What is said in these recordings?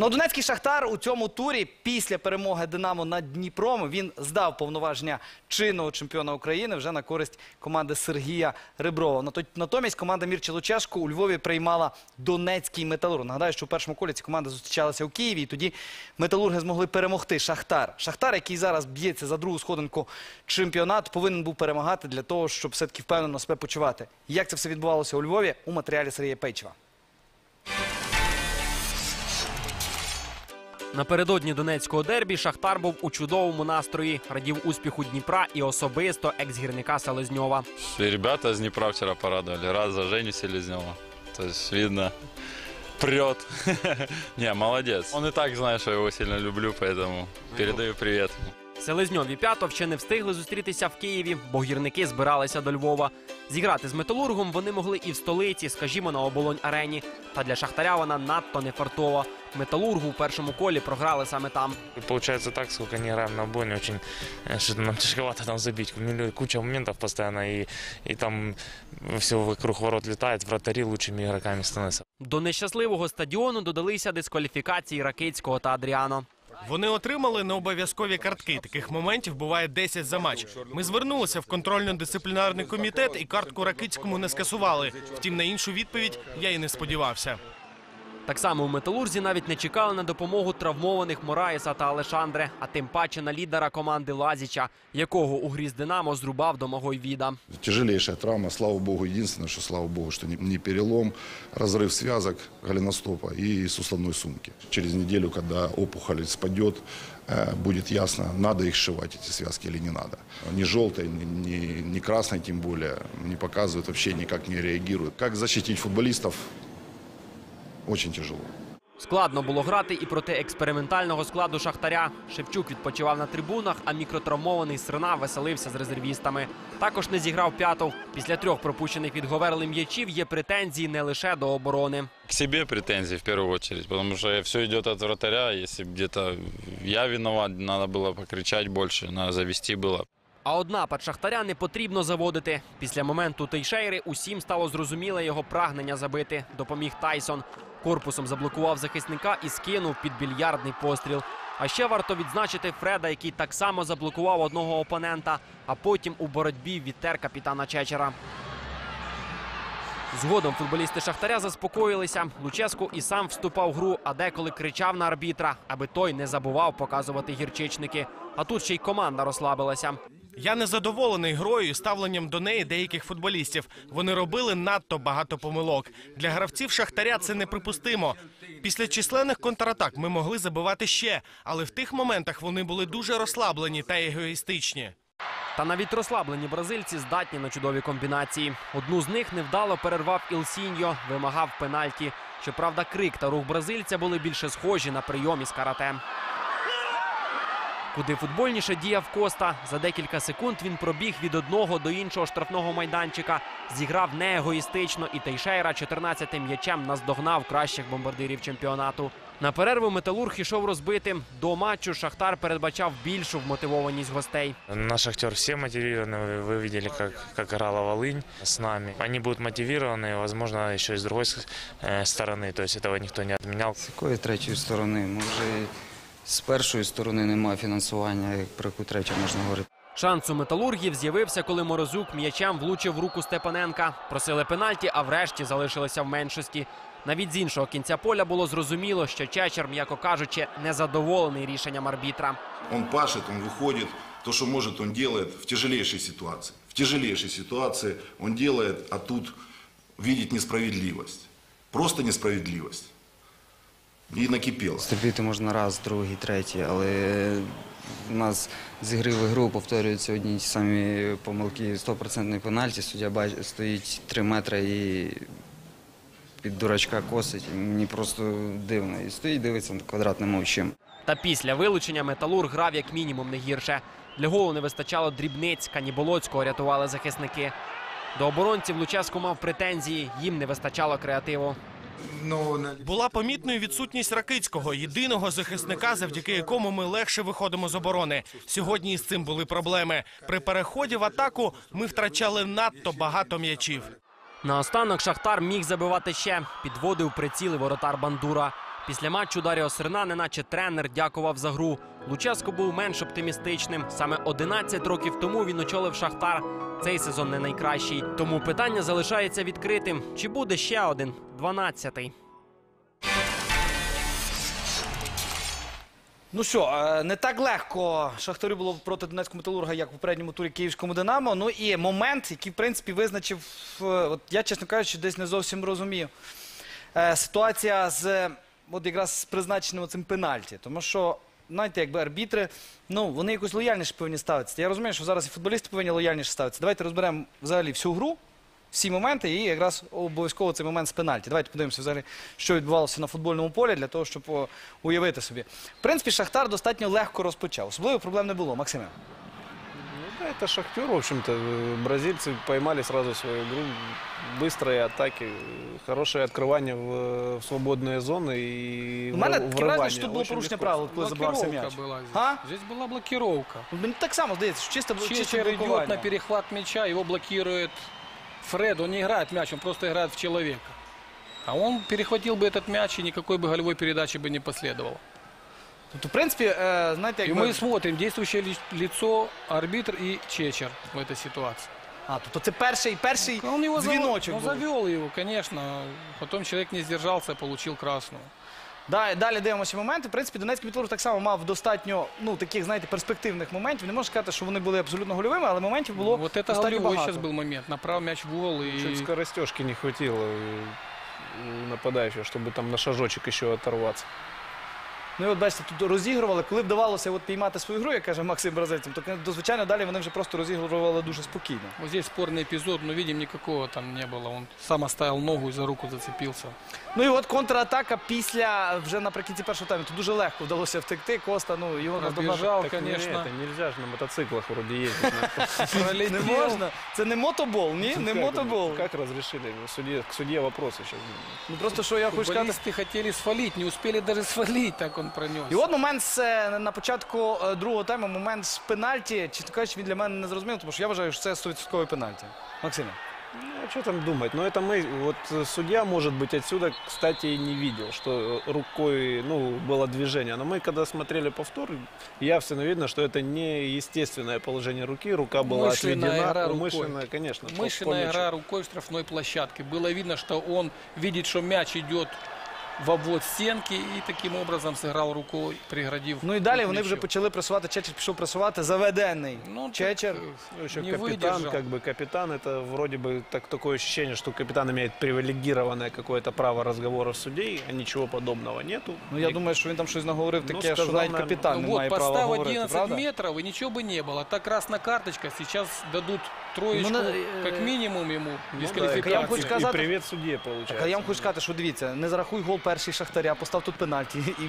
Ну, Донецький Шахтар у цьому турі після перемоги Динамо над Дніпром він здав повноваження чинного чемпіона України вже на користь команди Сергія Реброва. Нато- Натомість команда Мірчі Лучешко у Львові приймала Донецький металург. Нагадаю, що у першому колі ці команди зустрічалися у Києві, і тоді металурги змогли перемогти Шахтар. Шахтар, який зараз б'ється за другу сходинку чемпіонату, повинен був перемагати для того, щоб все-таки впевнено себе почувати. Як це все відбувалося у Львові у матеріалі Сергія Пейчева. Напередодні донецького дербі Шахтар був у чудовому настрої, радів успіху Дніпра і особисто екс-гірника Селезньова. Ребята з Дніпра вчора порадували. Раз за Женю Селезньова. Тобто, видно, прет. Не, молодець. Он і так знає, що я його сильно люблю, поэтому передаю привет. Селезньов і П'ятов ще не встигли зустрітися в Києві, бо гірники збиралися до Львова. Зіграти з металургом вони могли і в столиці, скажімо, на оболонь арені. Та для шахтаря вона надто не фартова. Металургу у першому колі програли саме там. Получается так, сколько не играем на обоне, очень э, что нам тяжеловато там забить. Куча моментов постоянно, и, и там все вокруг ворот летает, вратари лучшими игроками становятся. До нещасливого стадіону додалися дискваліфікації Ракицького та Адріано. Вони отримали необов'язкові картки. Таких моментів буває 10 за матч. Ми звернулися в контрольно-дисциплінарний комітет і картку Ракицькому не скасували. Втім, на іншу відповідь я і не сподівався. Так само у металурзі навіть не чекали на допомогу травмованих Мораєса та Алешандре, а тим паче на лідера команди Лазіча, якого у грі з Динамо зрубав Домагой Віда. Тяжелейшая травма, слава богу, единственное, что слава богу, что не, не перелом, разрыв связок голеностопа и суставной сумки. Через неделю, когда опухоль спадет, э, будет ясно, надо их сшивать, эти связки, или не надо. Ни желтой, ни, ни, ни красной, тем более, не показывают, вообще никак не реагируют. Как защитить футболистов, Очень тяжело. Складно було грати і проти експериментального складу Шахтаря. Шевчук відпочивав на трибунах, а мікротравмований Срина веселився з резервістами. Також не зіграв п'ятов. Після трьох пропущених від Говерли м'ячів є претензії не лише до оборони. К себе претензии в первую очередь, потому что все идет от вратаря. Если б где-то я виноват, надо было покричать больше, надо завести было. А от напад Шахтаря не потрібно заводити. Після моменту Тейшейри усім стало зрозуміле його прагнення забити. Допоміг Тайсон. Корпусом заблокував захисника і скинув під більярдний постріл. А ще варто відзначити Фреда, який так само заблокував одного опонента, а потім у боротьбі відтер капітана Чечера. Згодом футболісти Шахтаря заспокоїлися. Луческу і сам вступав в гру, а деколи кричав на арбітра, аби той не забував показувати гірчичники. А тут ще й команда розслабилася. Я не задоволений грою і ставленням до неї деяких футболістів. Вони робили надто багато помилок. Для гравців Шахтаря це неприпустимо. Після численних контратак ми могли забивати ще, але в тих моментах вони були дуже розслаблені та егоїстичні. Та навіть розслаблені бразильці здатні на чудові комбінації. Одну з них невдало перервав Ілсіньо, вимагав пенальті. Щоправда, крик та рух бразильця були більше схожі на прийом із карате. Куди футбольніше діяв Коста. За декілька секунд він пробіг від одного до іншого штрафного майданчика. Зіграв неегоїстично, і Тейшейра 14-тим м'ячем наздогнав кращих бомбардирів чемпіонату. На перерву металург ішов розбитим. До матчу Шахтар передбачав більшу вмотивованість гостей. Наш актер все мотивированы. Вы- Вы видели, как, как играла Волынь с нами. Они будут мотивированы, возможно, еще и с другой с- э, стороны. То есть этого никто не отменял. З якої третьої сторони? Може, з першої сторони немає фінансування, про яку третю можна говорити. Шанс у металургів з'явився, коли Морозюк м'ячем влучив в руку Степаненка. Просили пенальті, а врешті залишилися в меншості. Навіть з іншого кінця поля було зрозуміло, що Чечер, м'яко кажучи, незадоволений рішенням арбітра. Он пашет, он выходит, то, что может, он делает в тяжелейшей ситуации. В тяжелейшей ситуации он делает, а тут видит несправедливость. Просто несправедливость. И накипело. Стерпіти можна раз, другий, третій, але у нас з ігри в ігру повторюються одні й ті самі помилки. 100% пенальті, суддя бач- стоїть 3 метри і під дурачка косить. Мені просто дивно. І стоїть, дивиться квадратним очима. Та після вилучення металург грав як мінімум не гірше. Для голу не вистачало дрібниць, Каніболоцького рятували захисники. До оборонців Луческо мав претензії, їм не вистачало креативу. Була помітною відсутність Ракицького, єдиного захисника, завдяки якому ми легше виходимо з оборони. Сьогодні із цим були проблеми. При переході в атаку ми втрачали надто багато м'ячів. Наостанок Шахтар міг забивати ще. Підводив приціли воротар Бандура. Після матчу Даріо Серна, неначе тренер, дякував за гру. Луческо був менш оптимістичним. Саме 11 років тому він очолив Шахтар. Цей сезон не найкращий. Тому питання залишається відкритим. Чи буде ще один 12-й? Ну що, е, не так легко Шахтарю було проти Донецького металурга, як у попередньому турі Київському Динамо. Ну і момент, який, в принципі, визначив, е, от я, чесно кажучи, десь не зовсім розумію. Е, Ситуація з от якраз з призначеним цим пенальті. Тому що, знаєте, якби арбітри, ну, вони якось лояльніше повинні ставитися. Я розумію, що зараз і футболісти повинні лояльніше ставитися. Давайте розберемо взагалі всю гру, всі моменти, і якраз обов'язково цей момент з пенальті. Давайте подивимося взагалі, що відбувалося на футбольному полі, для того, щоб уявити собі. В принципі, Шахтар достатньо легко розпочав. Особливо проблем не було, Максиме. Ну да, это Шахтер, в общем-то. Э, Бразильцы поймали сразу свою игру. Быстрые атаки, э, хорошее открывание в, в свободные зоны и У мене вры- таке враження, врывание. що тут було Очень порушення легко. правил, коли забрався Блокировка м'яч. была здесь. А? Здесь была блокировка. Мені так само здається, що чисто, чисто Чечер идет блокування. на перехват мяча, его блокирует Фред. Он не играет в мяч, он просто играет в человека. А он перехватил бы этот мяч, и никакой бы голевой передачи бы не последовало. Тобто, в принципі, е, знаєте, И якби... мы смотрим, действующее ли- лицо, арбитр и Чечер в этой ситуации. А, тобто це перший, перший Он его завел, дзвіночок он був. завел его, конечно. Потом человек не сдержался, получил красную. Да, далі дивимося моменти. В принципі, Донецький Металург так само мав достатньо ну, таких, знаєте, перспективних моментів. Не можна сказати, що вони були абсолютно гольовими, але моментів було вот это достатньо голевой багато. сейчас был момент. Направил мяч в угол и... Чуть скоростежки не хватило у- у нападающего, чтобы там на шажочек еще оторваться. Ну і от бачите, тут розігрували. Коли вдавалося от піймати свою гру, як каже Максим Бразильцем, то то, звичайно далі вони вже просто розігрували дуже спокійно. Вот здесь спорный эпизод, но видим, никакого там не было. Он сам оставил ногу и за руку зацепился. Ну і от контратака після вже наприкінці першого тайму. Тут дуже легко вдалося втекти. Коста, ну його наздогнати Пробежал, Так, не, конечно. это нельзя же на мотоциклах вроде ездить. ну. не можна. Це не мотобол, ні, не Как- мотобол. Как разрешили? Судье- К судье вопросы сейчас. Ну просто що я хочу сказати. Футболисты хотели свалить, не успели даже свалить, так он пронес. І от момент з, е, на початку е, другого тайму, момент з пенальті. Чесно кажучи, він для мене не зрозуміло, тому що я вважаю, що це 100% пенальті. Максиме. Ну, а что там думать? Но это мы, вот э, судья, может быть, отсюда, кстати, и не видел, что э, рукой, ну, было движение. Но мы, когда смотрели повтор, явственно видно, что это не естественное положение руки, рука была Умышленная отведена. игра рукой. Умышленная, конечно. по- по Мышленная мячу. игра рукой в штрафной площадке. Было видно, что он видит, что мяч идет в обвод стенки и таким образом сыграл рукой, преградив. Ну і далі путь вони вже мячу. почали пресувати. Чечер пішов пресувати. Заведений. Ну, так, Чечер. э, Ну, еще не капитан, выдержал. как бы капитан, это вроде бы так, такое ощущение, что капитан имеет привилегированное какое-то право разговора с судьей, а ничего подобного нету. Ну я И- думаю, що він там щось наговорив Ну, таке, що сказав навіть нам, капітан Ну не вот, має права постав говорити. 11 Правда? метров, и ничего бы не было. Так красная карточка, сейчас дадут троечку, Ну, на- э, как минимум ему, Ну да, и дисквалификацию. я вам хочу и сказать- привет судье получается. Так, а я вам хочу сказати, що дивіться, не зарахуй гол перший Шахтаря, постав тут пенальті. І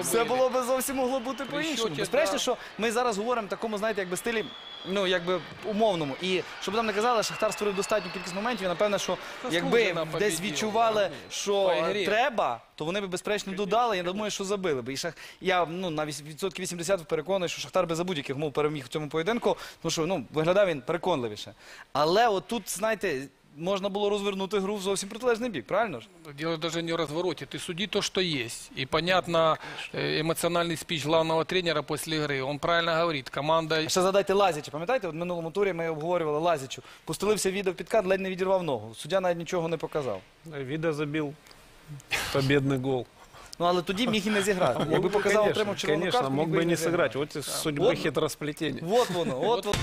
все було би зовсім могло бути по-іншому. Безперечно, що ми зараз говоримо в такому, знаєте, якби стилі, ну якби умовному. І щоб там не казали, Шахтар створив достатню кількість моментів. І напевне, що якби десь відчували, що треба, то вони б безперечно додали. Я думаю, що забили би. І шах... я ну на відсотків 80 переконаний, що Шахтар би за будь-яких мов переміг в цьому поєдинку, тому що ну виглядав він переконливіше. Але отут, знаєте. Можна було розвернути гру в зовсім протилежний бік, правильно ж? Дело даже не в развороте. Ты суди то, что есть. И понятно, э, эмоциональный спич главного тренера после игры. Он правильно говорит. Команда А ще згадайте Лазіча. Пам'ятаєте, от в минулому турі ми обговорювали Лазічу. Пустелився відео в підкат, ледь не відірвав ногу. Суддя навіть нічого не показав. Вида забил победный гол. Ну але тоді міг і не зіграти. Мог Якби бы, показав конечно, отримав червону конечно, картку, мог міг би бы і и не зіграти. сыграть. Вот и судьбы Вот. хитросплетение. От воно, от воно.